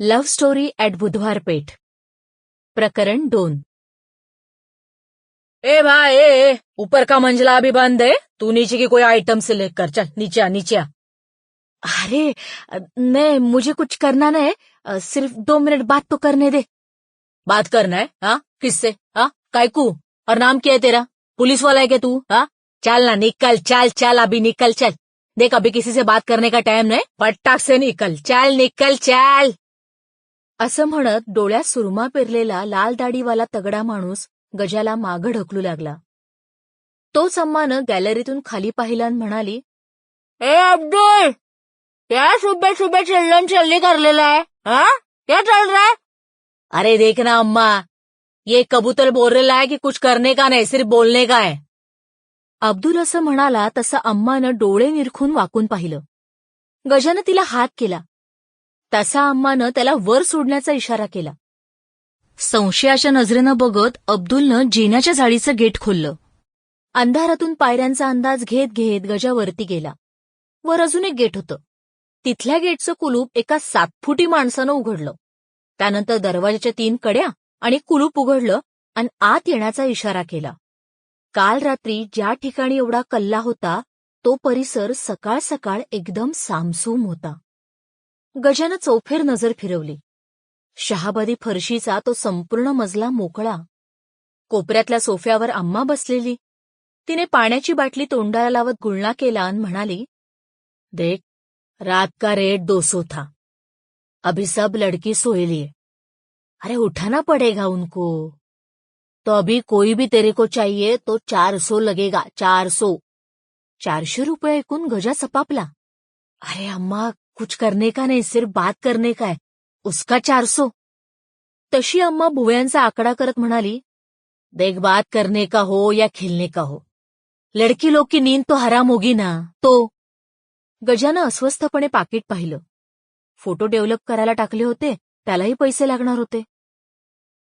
Love story at बुधवार पेठ प्रकरण दोन ए भाई ए, ऊपर का मंजिला अभी बंद है? तू नीचे की कोई आइटम सिलेक्ट कर चल नीचे आ नीचे आ। अरे नहीं मुझे कुछ करना नहीं सिर्फ़ दो मिनट बात तो करने दे। बात करना है हाँ? किससे? हाँ? कायकू? और नाम क्या है तेरा? पुलिस वाला है क्या तू? हाँ? चल ना निकल चल चल अभी निकल चल। देख अभी किसी से बात करने का टाइम नहीं पटाख से निकल चल निकल चल। असं म्हणत डोळ्यात सुरमा पेरलेला लाल दाढीवाला तगडा माणूस गजाला मागं ढकलू लागला. तोच अम्मानं गॅलरीतून खाली पाहिल्यान म्हणाली ए अब्दुल! क्या सुबह सुबह चिल्लन चिल्ली कर लेला है? हाँ? क्या चल रहा है? अरे देखना अम्मा ये कबूतर बोल रहा है कि कुछ करने का नहीं सिर्फ बोलने का है. अब्दुल असं म्हणाला तसं अम्मानं डोळे निरखून वाकून पाहिलं. गजानं तिला हात केला. तसा अम्मानं त्याला वर सोडण्याचा इशारा केला. संशयाच्या नजरेनं बघत अब्दुलनं जिन्याच्या झाडीचं गेट खोललं. अंधारातून पायऱ्यांचा अंदाज घेत घेत गजावरती गेला. वर अजून एक गेट होतं. तिथल्या गेटचं कुलूप एका सातफुटी माणसानं उघडलं. त्यानंतर दरवाजाच्या तीन कड्या आणि कुलूप उघडलं आणि आत येण्याचा इशारा केला. काल रात्री ज्या ठिकाणी एवढा कल्ला होता तो परिसर सकाळ सकाळ एकदम सामसूम होता. गजानं चौफेर नजर फिरवली. शहाबादी फरशीचा तो संपूर्ण मजला मोकळा. कोपऱ्यातल्या सोफ्यावर अम्मा बसलेली. तिने पाण्याची बाटली तोंडाला लावत गुळणा केला आणि म्हणाली देख रात का रेट दो सौ था. अभी सब लड़की सोए अरे उठाना पड़ेगा उनको. तो अभी कोई भी तेरे को चाहिए तो चार सौ लगेगा चार सौ. चारशे रुपये ऐकून गजा सपापला. अरे अम्मा कुछ करने का नाही सिर्फ बात करने का है। उसका चार सो। तशी अम्मा भुवयांचा आकडा करत म्हणाली देख बात करने का हो या खेलने का हो। लड़की लोक की नींद तो हराम होगी ना तो? गजानं अस्वस्थपणे पाकिट पाहिलं. फोटो डेव्हलप करायला टाकले होते त्यालाही पैसे लागणार होते.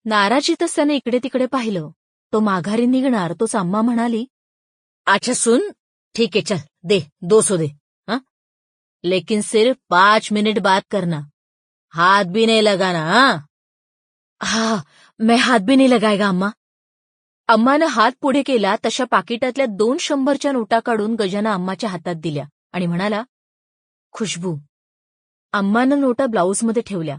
नाराजीतच त्याने इकडे तिकडे पाहिलं. तो माघारी निघणार तोच अम्मा म्हणाली अच्छा सुन ठीक आहे चल दे दो सो दे. लेकिन सिर्फ पांच मिनट बात करना। हाथ भी नहीं लगाना हाँ? हा मैं हात भी नाही लगाएगा अम्मा। अम्मानं हात पुढे केला तशा पाकिटातल्या दोन शंभरच्या नोटा काढून गजाना अम्माच्या हातात दिल्या आणि म्हणाला खुशबू. अम्मानं नोटा ब्लाऊजमध्ये ठेवल्या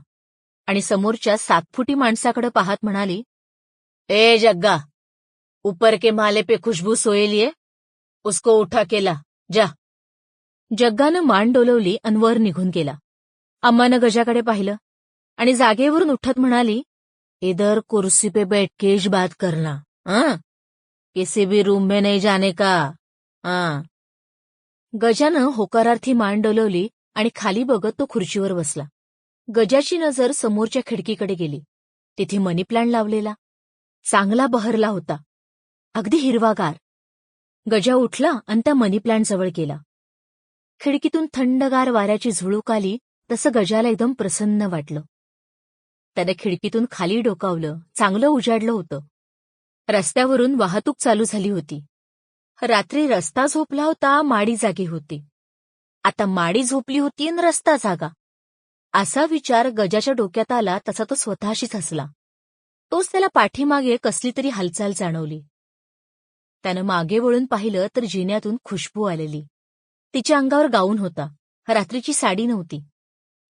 आणि समोरच्या सातफुटी माणसाकडे पाहत म्हणाली ए जग्गा ऊपर के माले पे खुशबू सोए उसको उठा केला जा. जग्गानं मान डोलवली आणि वर निघून गेला. अम्मानं गजाकडे पाहिलं आणि जागेवरून उठत म्हणाली इधर कुर्सी पे बैठ केश बात करना हाँ किसी भी रूम में नहीं जाने का हां गजानं होकारार्थी मान डोलवली आणि खाली बघत तो खुर्चीवर बसला. गजाची नजर समोरच्या खिडकीकडे गेली. तिथे मनी प्लांट लावलेला. चांगला बहरला होता. अगदी हिरवागार. गजा उठला आणि त्या मनी प्लांट जवळ गेला. खिडकीतून थंडगार वाऱ्याची झुळूक आली तसं गजाला एकदम प्रसन्न वाटलं. त्याने खिडकीतून खाली डोकावलं चांगलं उजाडलं होतं. रस्त्यावरून वाहतूक चालू झाली होती. रात्री रस्ता झोपला होता माडी जागी होती. आता माडी झोपली होती आणि रस्ता जागा. असा विचार गजाच्या डोक्यात आला तसा तो स्वतःशीच हसला. तोच त्याला पाठीमागे कसली तरी हालचाल जाणवली. त्यानं मागे वळून पाहिलं तर जिन्यातून खुशबू आलेली. तिच्या अंगावर गाऊन होता. रात्रीची साडी नव्हती.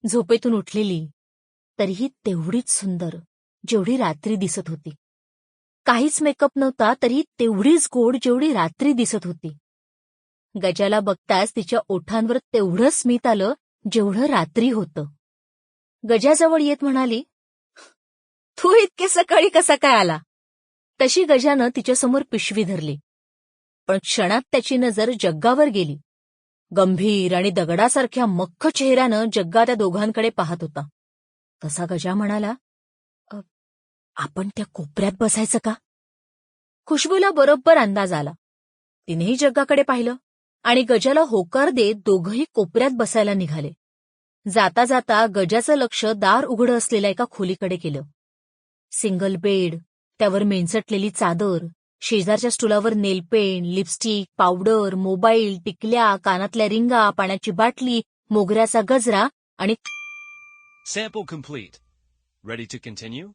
झोपेतून उठलेली. तरीही तेवढीच सुंदर जेवढी रात्री दिसत होती. काहीच मेकअप नव्हता तरी तेवढीच गोड जेवढी रात्री दिसत होती. गजाला बघताच तिच्या ओठांवर तेवढं स्मित आलं जेवढं रात्री होतं. गजाजवळ येत म्हणाली तू इतके सकाळी कसा काय आला? तशी गजानं तिच्यासमोर पिशवी धरली. पण क्षणात त्याची नजर जग्गावर गेली. गंभीर आणि दगडासारख्या मख्ख चेहऱ्यानं जग्गा त्या दोघांकडे पाहत होता. तसा गजा म्हणाला आपण त्या कोपऱ्यात बसायचं का? खुशबूला बरोबर अंदाज आला. तिनेही जग्गाकडे पाहिलं आणि गजाला होकार देत दोघंही कोपऱ्यात बसायला निघाले. जाता जाता गजाचं लक्ष दार उघडं असलेल्या एका खोलीकडे केलं सिंगल बेड त्यावर मेंचटलेली चादर शेजारच्या स्टुलावर nail paint lipstick powder mobile टिकल्या कानातल्या रिंगा पाण्याची बाटली मोगऱ्याचा गजरा आणि Sample complete. Ready to continue?